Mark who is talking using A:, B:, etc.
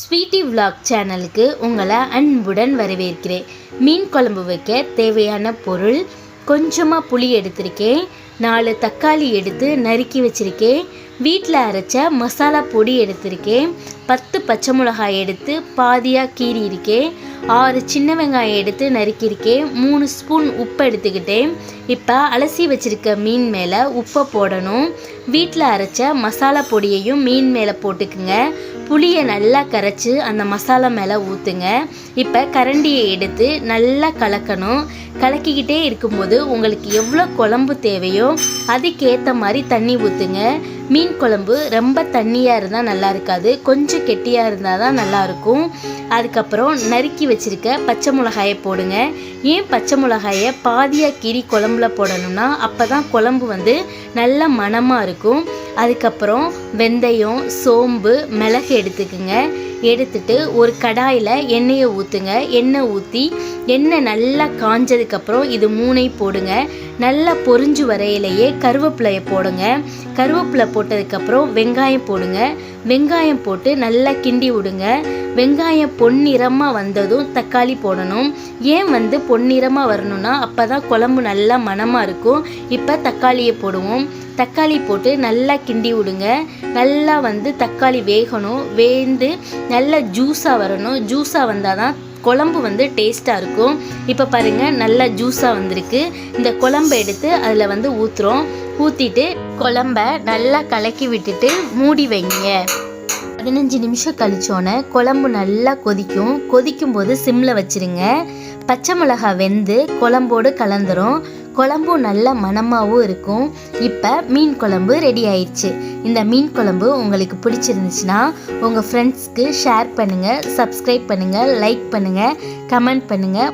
A: Sweetie vlog சேனலுக்கு உங்களை அன்புடன் வரவேற்கிறேன். மீன் குழம்பு வைக்க தேவையான பொருள் கொஞ்சமாக புளி எடுத்திருக்கேன். நாலு தக்காளி எடுத்து நறுக்கி வச்சுருக்கேன். வீட்டில் அரைச்ச மசாலா பொடி எடுத்திருக்கேன். பத்து பச்சை மிளகாய் எடுத்து பாதியாக கீறி இருக்கேன் ஆறு சின்ன வெங்காயம் எடுத்து நறுக்கியிருக்கேன். மூணு ஸ்பூன் உப்பு எடுத்துக்கிட்டேன். இப்போ அலசி வச்சுருக்க மீன் மேலே உப்பை போடணும். வீட்டில் அரைச்ச மசாலா பொடியையும் மீன் மேலே போட்டுக்குங்க. புளியை நல்லா கரைச்சி அந்த மசாலா மேலே ஊற்றுங்க இப்போ கரண்டியை எடுத்து நல்லா கலக்கணும். கலக்கிக்கிட்டே இருக்கும்போது உங்களுக்கு எவ்வளோ குழம்பு தேவையோ அதுக்கேற்ற மாதிரி தண்ணி ஊற்றுங்க மீன் குழம்பு ரொம்ப தண்ணியாக இருந்தால் நல்லா இருக்காது. கொஞ்சம் கெட்டியாக இருந்தால் தான் நல்லாயிருக்கும் அதுக்கப்புறம் நறுக்கி வச்சுருக்க பச்சை மிளகாயை போடுங்க. ஏன் பச்சை மிளகாயை பாதியாக கீறி குழம்புல போடணும்னா அப்போ தான் குழம்பு வந்து நல்ல மணமாக இருக்கும். அதுக்கப்புறம் வெந்தயம் சோம்பு மிளகு எடுத்துக்குங்க. எடுத்துட்டு ஒரு கடாயில் எண்ணெயை ஊற்றுங்க எண்ணெய் ஊற்றி எண்ணெய் நல்லா காஞ்சதுக்கப்புறம் இது மூணை போடுங்க. நல்லா பொறிஞ்சு வரையிலேயே கருவேப்பிலையை போடுங்க. கருவேப்பிலை போட்டதுக்கப்புறம் வெங்காயம் போடுங்க. வெங்காயம் போட்டு நல்லா கிண்டி விடுங்க. வெங்காயம் பொன்னிறமாக வந்ததும் தக்காளி போடணும். ஏன் வந்து பொன்னிறமாக வரணும்னா அப்போ தான் குழம்பு நல்லா மணமாக இருக்கும். இப்போ தக்காளியை போடுவோம். தக்காளி போட்டு நல்லா கிண்டி விடுங்க. நல்லா வந்து தக்காளி வேகணும். வேந்து நல்லா ஜூஸாக வரணும். ஜூஸாக வந்தால் தான் குழம்பு வந்து டேஸ்ட்டாக இருக்கும். இப்போ பாருங்கள் நல்லா ஜூஸாக வந்திருக்கு. இந்த குழம்பை எடுத்து அதில் வந்து ஊற்றுறோம் ஊற்றிட்டு குழம்ப நல்லா கலக்கி விட்டுட்டு மூடி வைங்க. பதினஞ்சு நிமிஷம் கழிச்சோன்னே குழம்பு நல்லா கொதிக்கும். கொதிக்கும் போது சிம்மில் வச்சிருங்க. பச்சை மிளகாய் வெந்து குழம்போடு கலந்துரும். குழம்பும் நல்ல மணமாகவும் இருக்கும். இப்போ மீன் குழம்பு ரெடி ஆயிடுச்சு. இந்த மீன் குழம்பு உங்களுக்கு பிடிச்சிருந்துச்சுன்னா உங்கள் ஃப்ரெண்ட்ஸ்க்கு ஷேர் பண்ணுங்கள் சப்ஸ்கிரைப் பண்ணுங்கள் லைக் பண்ணுங்கள் கமெண்ட் பண்ணுங்கள்